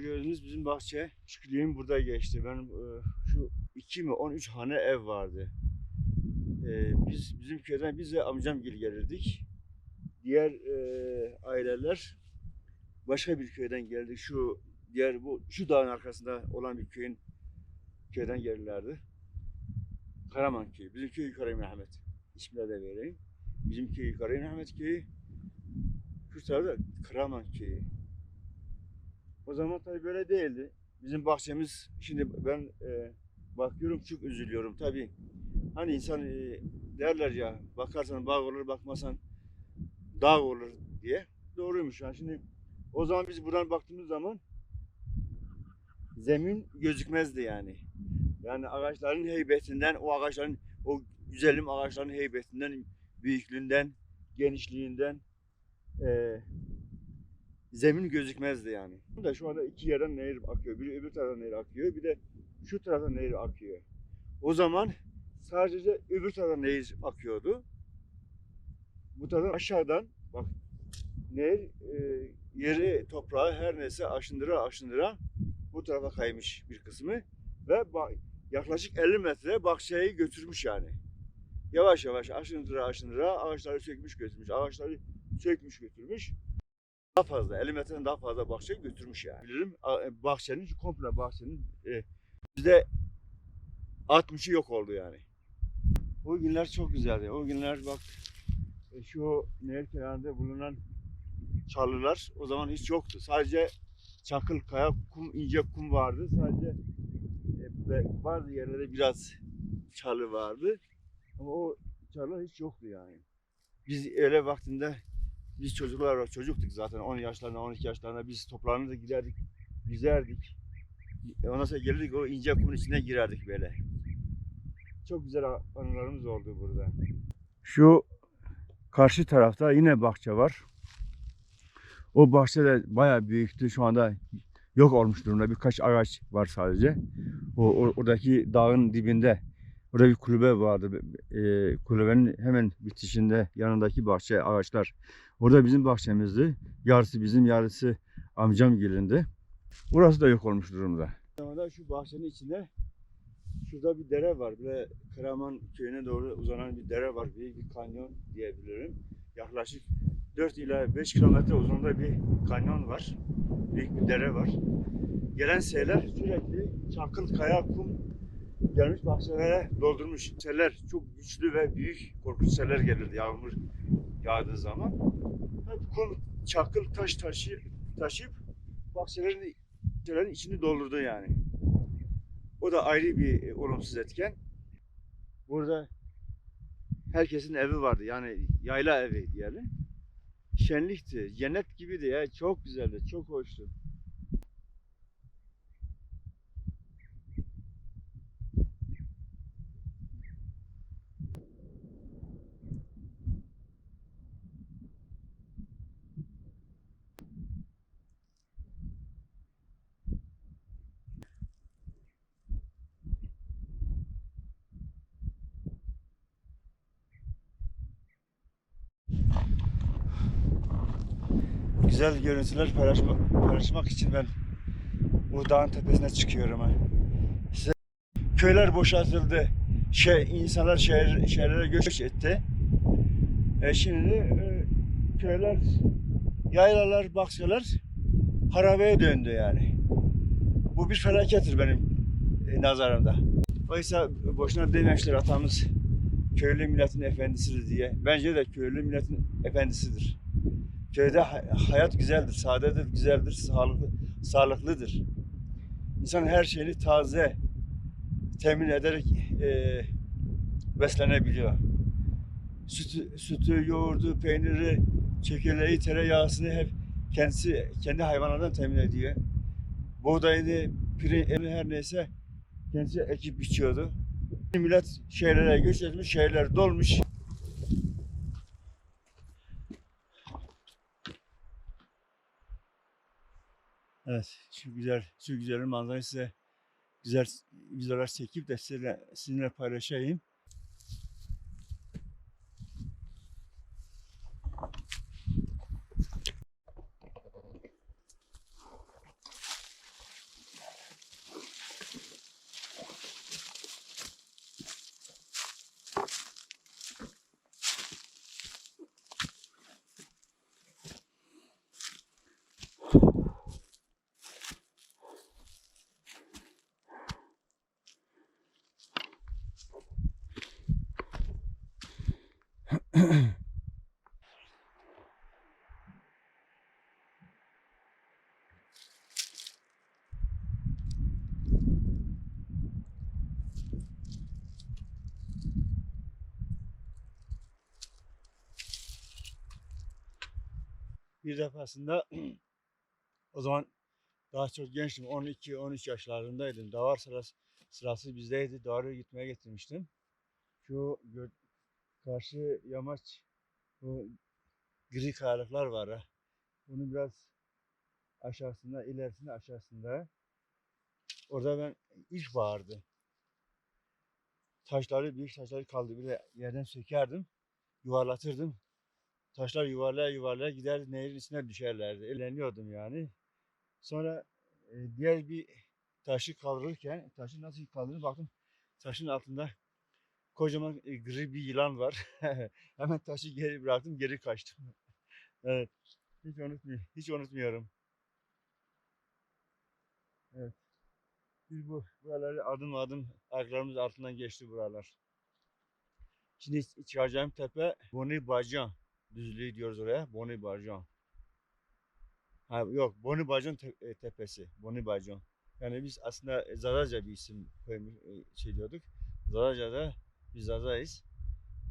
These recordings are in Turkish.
Gördüğünüz bizim bahçe küçüklüğüm burada geçti. Ben e, şu iki mi 13 hane ev vardı. E, biz bizim köyden biz de amcamgil gelirdik. Diğer e, aileler başka bir köyden geldi. Şu diğer bu şu dağın arkasında olan bir köyün köyden gelirlerdi. Karaman köyü. Bizim köy Yukarı Mehmet. İsmini de vereyim. Bizim köy Yukarı Mehmet köyü. Şu tarafta Karaman köyü. O zaman tabii böyle değildi. Bizim bahçemiz şimdi ben e, bakıyorum çok üzülüyorum tabii. Hani insan e, derler ya bakarsan bağ olur bakmasan dağ olur diye. Doğruymuş yani şimdi o zaman biz buradan baktığımız zaman zemin gözükmezdi yani. Yani ağaçların heybetinden, o ağaçların, o güzelim ağaçların heybetinden, büyüklüğünden, genişliğinden eee zemin gözükmezdi yani. Bu da şu anda iki yerden nehir akıyor. Biri öbür taraftan nehir akıyor, bir de şu taraftan nehir akıyor. O zaman sadece öbür taraftan nehir akıyordu. Bu taraftan aşağıdan bak nehir e, yeri toprağı her neyse aşındıra aşındıra bu tarafa kaymış bir kısmı ve yaklaşık 50 metre bahçeyi götürmüş yani. Yavaş yavaş aşındıra aşındıra ağaçları sökmüş götürmüş. Ağaçları sökmüş götürmüş. Daha fazla 50 metreden daha fazla bahçe götürmüş yani. Bilirim e, bahçenin şu komple bahçenin e, yüzde 60'ı yok oldu yani. O günler çok güzeldi. O günler bak e, şu nehir kenarında bulunan çalılar o zaman hiç yoktu. Sadece çakıl, kaya, kum, ince kum vardı. Sadece e, ve bazı yerlerde biraz çalı vardı. Ama o çalı hiç yoktu yani. Biz öyle vaktinde biz çocuklar var, çocuktuk zaten 10 yaşlarında, 12 yaşlarında biz toplanırdık, giderdik, yüzerdik. Ondan sonra gelirdik o ince kumun içine girerdik böyle. Çok güzel anılarımız oldu burada. Şu karşı tarafta yine bahçe var. O bahçe de bayağı büyüktü. Şu anda yok olmuş durumda. Birkaç ağaç var sadece. O- oradaki dağın dibinde. Orada bir kulübe vardı. E, kulübenin hemen bitişinde yanındaki bahçe ağaçlar. Orada bizim bahçemizdi. Yarısı bizim, yarısı amcam gelindi. Burası da yok olmuş durumda. Şu bahçenin içinde şurada bir dere var. Böyle Karaman köyüne doğru uzanan bir dere var. Büyük bir kanyon diyebilirim. Yaklaşık 4 ila 5 kilometre uzunluğunda bir kanyon var. Büyük bir dere var. Gelen seyler sürekli çakıl, kaya, kum gelmiş bahçelere doldurmuş. Seller çok güçlü ve büyük korkunç seller gelirdi yağmur yağdığı zaman. Hep kum, çakıl, taş taşı, taşıyıp bahçelerin, bahçelerin içini doldurdu yani. O da ayrı bir e, olumsuz etken. Burada herkesin evi vardı. Yani yayla evi diyelim. Şenlikti. Cennet gibiydi ya. Çok güzeldi. Çok hoştu. Güzel görüntüler paylaşmak, paylaşmak için ben bu dağın tepesine çıkıyorum. Size köyler boşaltıldı. Şey, insanlar şehir, şehirlere göç etti. E şimdi e, köyler, yaylalar, bahçeler harabeye döndü yani. Bu bir felakettir benim e, nazarımda. Oysa boşuna dememişler atamız köylü milletin efendisidir diye. Bence de köylü milletin efendisidir. Köyde hay- hayat güzeldir, saadedir, güzeldir, sağlıklı, sağlıklıdır. İnsan her şeyini taze temin ederek e, beslenebiliyor. Sütü, sütü, yoğurdu, peyniri, çekirdeği, tereyağısını hep kendisi kendi hayvanlarından temin ediyor. Buğdayını, pirinci her neyse kendisi ekip biçiyordu. Millet şehirlere göç etmiş, şehirler dolmuş. Evet, şu güzel, şu güzel manzarayı size güzel videolar çekip de sizinle, sizinle paylaşayım. Bir defasında o zaman daha çok gençtim. 12-13 yaşlarındaydım. Davar sırası, sırası bizdeydi. Davarı gitmeye getirmiştim. Şu karşı yamaç bu gri kayalıklar var. ha. Bunu biraz aşağısında, ilerisinde aşağısında. Orada ben ilk bağırdı. Taşları, büyük taşları kaldı. Bir de yerden sökerdim. Yuvarlatırdım. Taşlar yuvarlaya yuvarlaya gider nehrin içine düşerlerdi. Eğleniyordum yani. Sonra e, diğer bir taşı kaldırırken taşı nasıl kaldırır baktım taşın altında kocaman e, gri bir yılan var. Hemen taşı geri bıraktım geri kaçtım. evet. Hiç unutmuyorum. Hiç unutmuyorum. Evet. Biz bu buraları adım adım ayaklarımız altından geçti buralar. Şimdi çıkacağım tepe Boni Bacan düzlüğü diyoruz oraya. Boni Bacan. Ha yok Boni Bacan te- e, tepesi. Boni Bacan. Yani biz aslında e, Zaraca bir isim koymuş e, şey diyorduk. Zaraca'da biz Zaza'yız.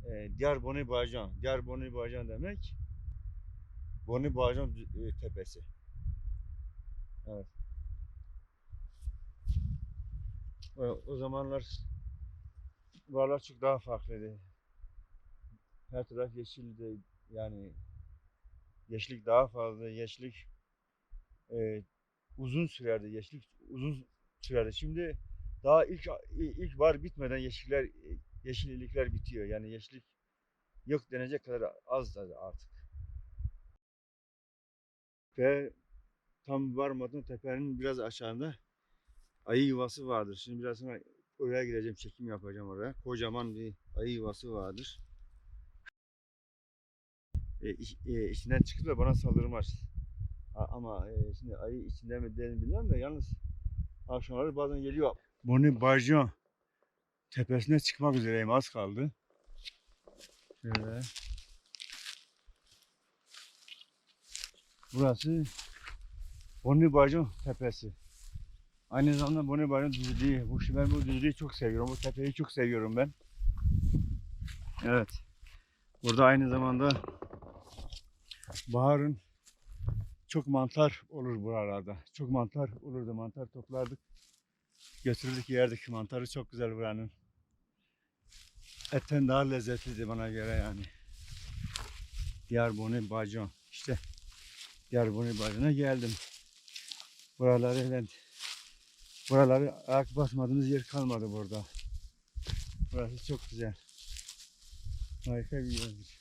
E, Diyar Boni Bacan. Diyar Boni Bacan demek Boni e, tepesi. Evet. O, o zamanlar buralar çok daha farklıydı. Her taraf yeşildi. Yani yeşillik daha fazla. Yeşillik e, uzun sürerdi. Yeşillik uzun sürerdi. Şimdi daha ilk ilk var bitmeden yeşiller yeşillikler bitiyor. Yani yeşillik yok denecek kadar az artık. Ve tam varmadan tepenin biraz aşağında ayı yuvası vardır. Şimdi biraz sonra oraya gideceğim, çekim yapacağım oraya. Kocaman bir ayı yuvası vardır. E, iç- e, içinden çıkıp da bana saldırmaz. A- Ama e, şimdi ayı içinde mi değil mi bilmiyorum da yalnız akşamları bazen geliyor. Boni Barjon tepesine çıkmak üzereyim az kaldı. Şöyle. Burası Boni Barjon tepesi. Aynı zamanda Boni Barjon düzlüğü. Bu, ben bu düzlüğü çok seviyorum. Bu tepeyi çok seviyorum ben. Evet. Burada aynı zamanda baharın çok mantar olur buralarda. Çok mantar olurdu. Mantar toplardık. Götürürdük yerdik. Mantarı çok güzel buranın. Etten daha lezzetliydi bana göre yani. Diyarboni Bacan. İşte Diyarboni Bacan'a geldim. Buraları hele buraları ayak basmadığımız yer kalmadı burada. Burası çok güzel. Harika bir yerdir.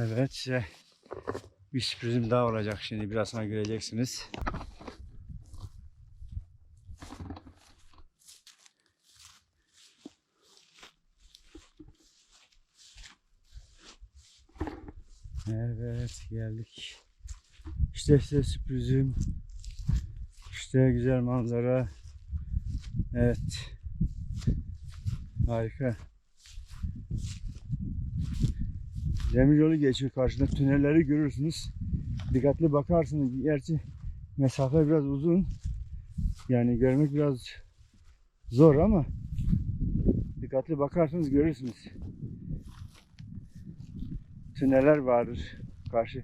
Evet size bir sürprizim daha olacak şimdi biraz sonra göreceksiniz. Evet geldik. İşte size sürprizim. İşte güzel manzara. Evet. Harika. Demiryolu geçiyor karşıda. Tünelleri görürsünüz. Dikkatli bakarsınız. Gerçi mesafe biraz uzun. Yani görmek biraz zor ama dikkatli bakarsanız görürsünüz. Tüneller vardır karşı.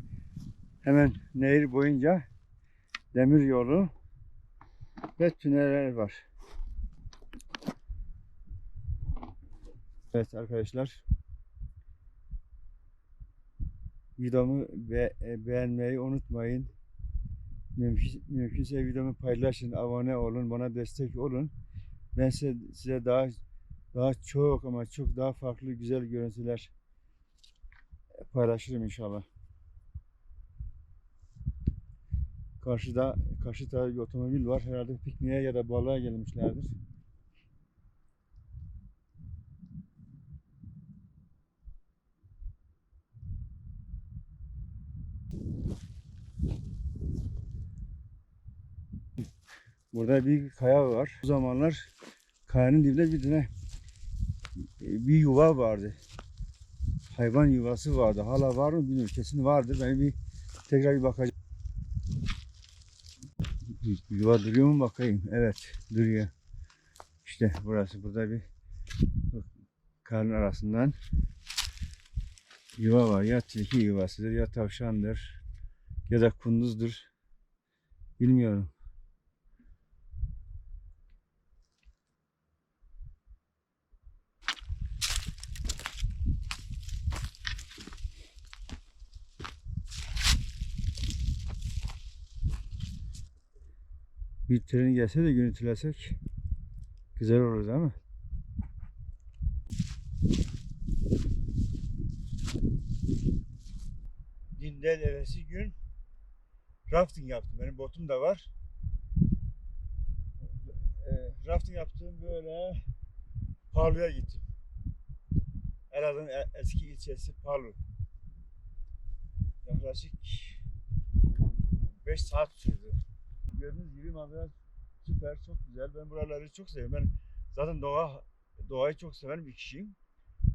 Hemen nehir boyunca demir yolu ve tüneller var. Evet arkadaşlar videomu be- e, beğenmeyi unutmayın. Mümkün, mümkünse videomu paylaşın, abone olun, bana destek olun. Ben size, size daha daha çok ama çok daha farklı güzel görüntüler paylaşırım inşallah. Karşıda karşıda bir otomobil var. Herhalde pikniğe ya da balığa gelmişlerdir. Burada bir kaya var. O zamanlar kayanın dibinde bir tane e, bir yuva vardı. Hayvan yuvası vardı. Hala var mı bilmiyorum. Kesin vardır. Ben bir tekrar bir bakacağım. Yuva duruyor mu bakayım. Evet duruyor. İşte burası. Burada bir kayanın arasından yuva var. Ya tilki yuvasıdır ya tavşandır ya da kunduzdur. Bilmiyorum. Bir tren gelse de görüntülesek güzel olur değil mi? Dinden evvelsi gün rafting yaptım. Benim botum da var. E, rafting yaptım böyle Palu'ya gittim. Elazığ'ın e- eski ilçesi Palu. Yaklaşık 5 saat sürdü. Gördüğünüz gibi manzara süper, çok güzel. Ben buraları çok seviyorum. Ben zaten doğa doğayı çok seven bir kişiyim.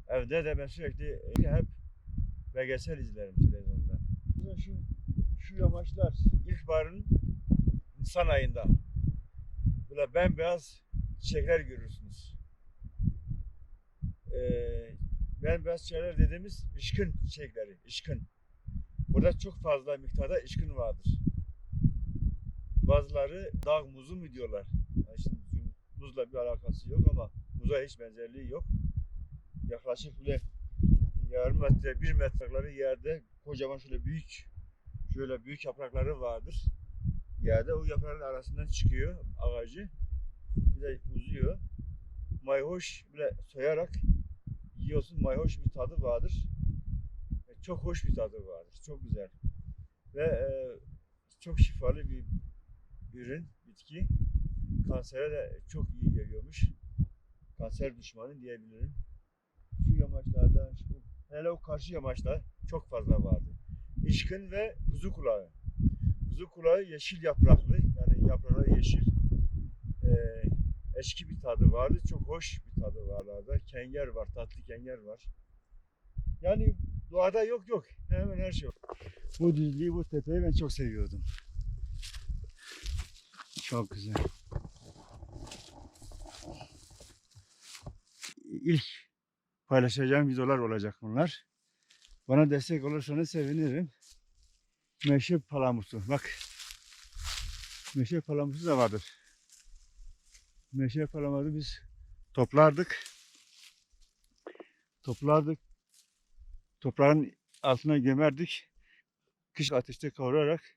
Evde de ben sürekli e, hep belgesel izlerim televizyonda. Şu, şu yamaçlar ilkbaharın Nisan ayında böyle bembeyaz çiçekler görürsünüz. Ee, bembeyaz çiçekler dediğimiz ışkın çiçekleri, ışkın. Burada çok fazla miktarda ışkın vardır. Bazıları dağ muzu mu diyorlar. Yani şimdi muzla bir alakası yok ama muza hiç benzerliği yok. Yaklaşık bile yarım metre, bir metreleri yerde kocaman şöyle büyük, şöyle büyük yaprakları vardır. Yerde o yaprakların arasından çıkıyor ağacı. Bir de uzuyor. Mayhoş bile soyarak yiyorsun. Mayhoş bir tadı vardır. Çok hoş bir tadı vardır. Çok güzel. Ve e, çok şifalı bir ürün, bitki. Kansere de çok iyi geliyormuş. Kanser düşmanı diyebilirim. Şu yamaçlarda, şu, hele o karşı yamaçta çok fazla vardı. İşkın ve kuzu kulağı. Kuzu kulağı yeşil yapraklı, yani yaprakları yeşil. Ee, eşki bir tadı vardı, çok hoş bir tadı var orada. Kenger var, tatlı kenger var. Yani doğada yok yok, hemen her şey yok. Bu düzlüğü, bu tepeyi ben çok seviyordum. Çok güzel. İlk paylaşacağım videolar olacak bunlar. Bana destek olursanız sevinirim. Meşe palamutu. Bak. Meşe palamutu da vardır. Meşe palamutu biz toplardık. Toplardık. Toprağın altına gömerdik. Kış ateşte kavurarak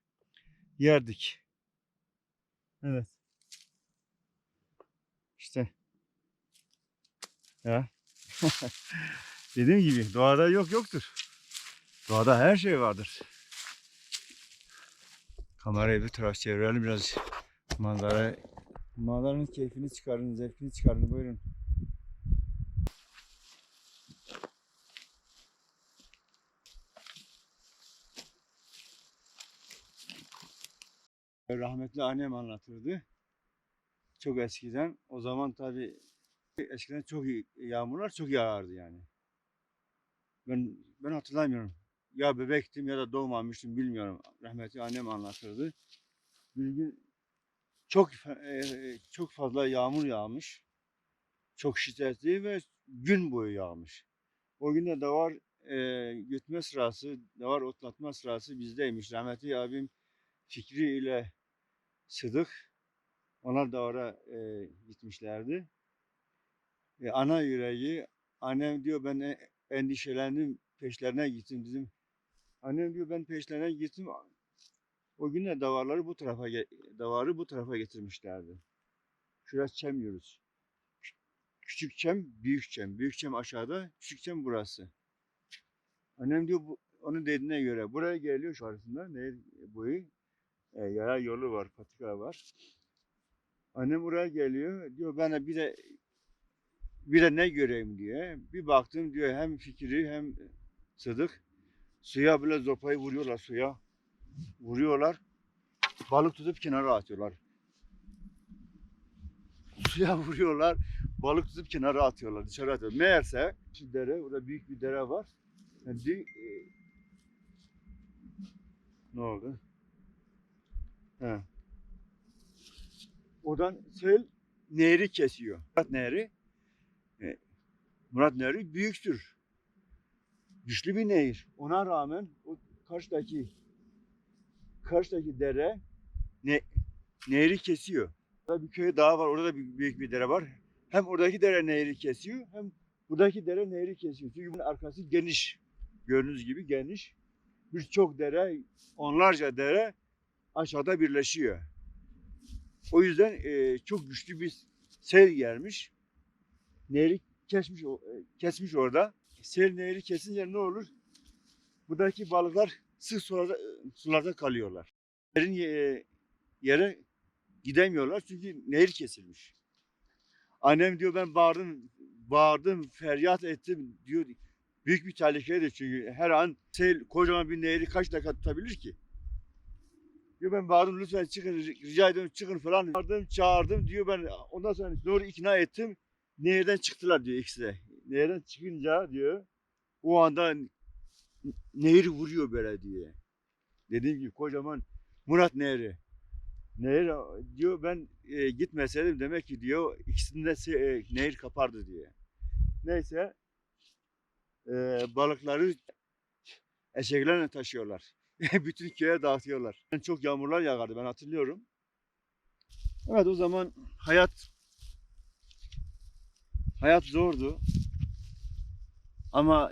yerdik. Evet. İşte. Ya. Dediğim gibi doğada yok yoktur. Doğada her şey vardır. Kamerayı bir taraf çevirelim biraz manzara manzaranın keyfini çıkarın, zevkini çıkarın buyurun. Rahmetli annem anlatırdı. Çok eskiden. O zaman tabii eskiden çok iyi, yağmurlar çok yağardı yani. Ben ben hatırlamıyorum. Ya bebektim ya da doğmamıştım bilmiyorum. Rahmetli annem anlatırdı. Bir gün çok e, çok fazla yağmur yağmış. Çok şiddetli ve gün boyu yağmış. O gün de davar e, gütme sırası, davar otlatma sırası bizdeymiş. Rahmetli abim Fikri ile Sıdık onlar davara e, gitmişlerdi. E, ana yüreği, annem diyor ben e- endişelendim, peşlerine gittim dedim. Annem diyor ben peşlerine gittim. O gün de davarları bu tarafa davarı bu tarafa getirmişlerdi. Şurası çem yiyoruz. Küçük çem, büyük çem. Büyük çem aşağıda, küçük çem burası. Annem diyor bu, onun dediğine göre buraya geliyor şu arasında ne boyu e, yaya yolu var, patika var. Annem buraya geliyor. Diyor de bir de bir de ne göreyim diye. Bir baktım diyor hem Fikri hem Sıdık suya bile zopayı vuruyorlar suya. Vuruyorlar. Balık tutup kenara atıyorlar. suya vuruyorlar. Balık tutup kenara atıyorlar, dışarı atıyorlar. Meğerse şu dere, burada büyük bir dere var. Yani ne oldu? He. Oradan sel nehri kesiyor. Murat Nehri. e, Murat Nehri büyüktür. Güçlü bir nehir. Ona rağmen o karşıdaki karşıdaki dere ne, nehri kesiyor. Burada bir köy daha var. Orada da bir, büyük bir dere var. Hem oradaki dere nehri kesiyor hem buradaki dere nehri kesiyor. Çünkü bunun arkası geniş. Gördüğünüz gibi geniş. Birçok dere, onlarca dere aşağıda birleşiyor. O yüzden e, çok güçlü bir sel gelmiş. Nehri kesmiş, e, kesmiş orada. Sel nehri kesince ne olur? Buradaki balıklar sık sularda, sularda kalıyorlar. Nehrin ye- yere gidemiyorlar çünkü nehir kesilmiş. Annem diyor ben bağırdım, bağırdım, feryat ettim diyor. Büyük bir tehlikedir çünkü her an sel kocaman bir nehri kaç dakika tutabilir ki? Diyor ben bağırdım lütfen çıkın rica ediyorum çıkın falan. Bağırdım çağırdım diyor ben ondan sonra doğru ikna ettim. Nehirden çıktılar diyor ikisi de. Nehirden çıkınca diyor o anda nehir vuruyor böyle diye. Dediğim gibi kocaman Murat Nehri. Nehir diyor ben e, gitmeseydim demek ki diyor ikisinde e, nehir kapardı diye. Neyse e, balıkları eşeklerle taşıyorlar. Bütün köye dağıtıyorlar. Yani çok yağmurlar yağardı ben hatırlıyorum. Evet o zaman hayat hayat zordu. Ama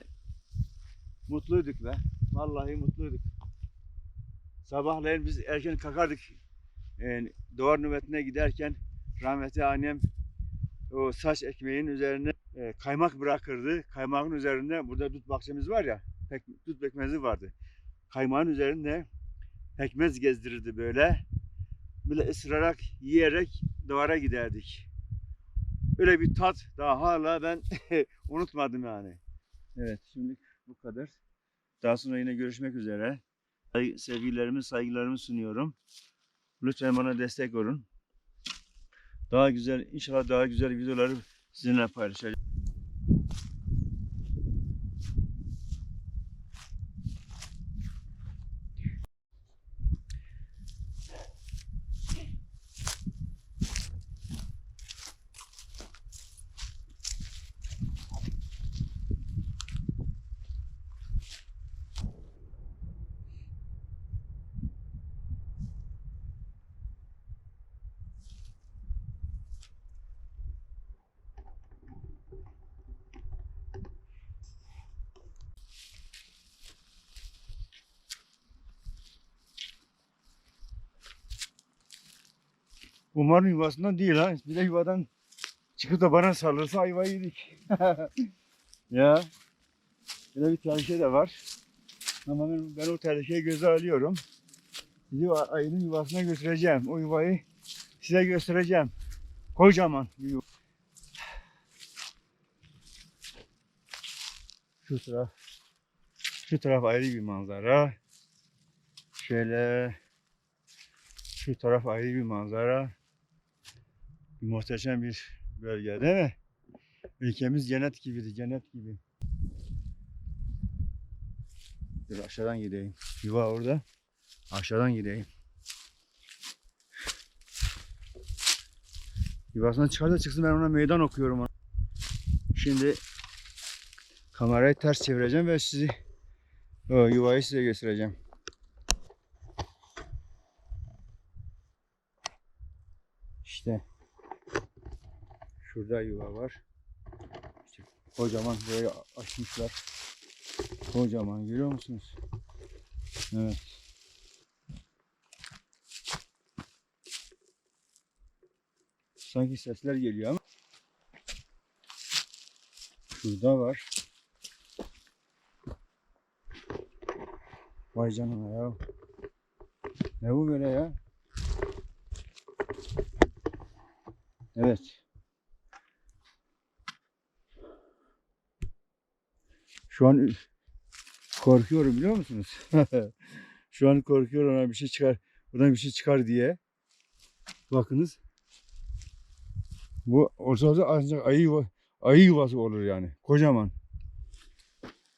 mutluyduk be. Vallahi mutluyduk. Sabahleyin biz erken kalkardık. Yani duvar nöbetine giderken rahmetli annem o saç ekmeğin üzerine e, kaymak bırakırdı. Kaymağın üzerinde burada dut bahçemiz var ya, pek, dut pekmezi vardı. Kaymağın üzerinde pekmez gezdirirdi böyle. Böyle ısırarak, yiyerek duvara giderdik. Öyle bir tat daha hala ben unutmadım yani. Evet, şimdi bu kadar. Daha sonra yine görüşmek üzere. Sevgilerimi, saygılarımı sunuyorum. Lütfen bana destek olun. Daha güzel, inşallah daha güzel videoları sizinle paylaşacağım. Umarım yuvasından değil ha. Bir de yuvadan çıkıp da bana saldırırsa ayvayı yedik. ya. Böyle bir tehlike de var. Ama ben, ben o tehlikeyi göze alıyorum. Sizi ayının yuvasına götüreceğim. O yuvayı size göstereceğim. Kocaman bir yuva. Şu taraf. Şu taraf ayrı bir manzara. Şöyle şu taraf ayrı bir manzara. Muhteşem bir bölge değil mi? Ülkemiz cennet gibiydi, cennet gibi. Dur aşağıdan gideyim. Yuva orada. Aşağıdan gideyim. Yuvasından çıkarsa çıksın ben ona meydan okuyorum. Şimdi kamerayı ters çevireceğim ve sizi o yuvayı size göstereceğim. İşte şurada yuva var. İşte kocaman böyle açmışlar. Kocaman görüyor musunuz? Evet. Sanki sesler geliyor ama. Şurada var. Vay canına ya. Ne bu böyle ya? Evet. Şu an korkuyorum biliyor musunuz? Şu an korkuyorum ona bir şey çıkar. Buradan bir şey çıkar diye. Bakınız. Bu ortada ancak ayı, yuva- ayı yuvası olur yani. Kocaman.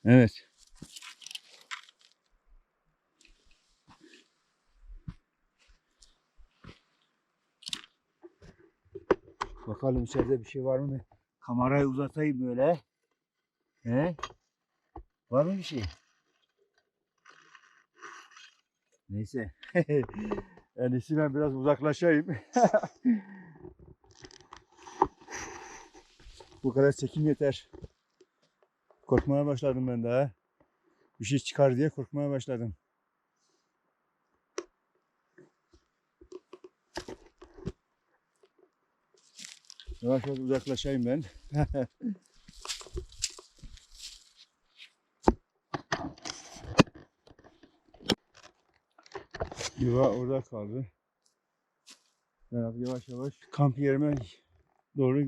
Evet. Bakalım içeride bir şey var mı? Kamerayı uzatayım böyle. He? Var mı bir şey? Neyse. en iyisi ben biraz uzaklaşayım. Bu kadar çekim yeter. Korkmaya başladım ben daha. Bir şey çıkar diye korkmaya başladım. Yavaş yavaş uzaklaşayım ben. Yuva orada kaldı. Ben yavaş yavaş kamp yerime doğru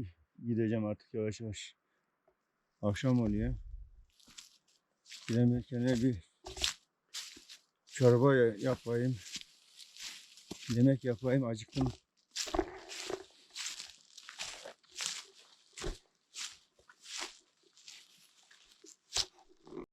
gideceğim artık yavaş yavaş. Akşam oluyor. Gidelim kendime bir çorba ya- yapayım. Yemek yapayım. Acıktım.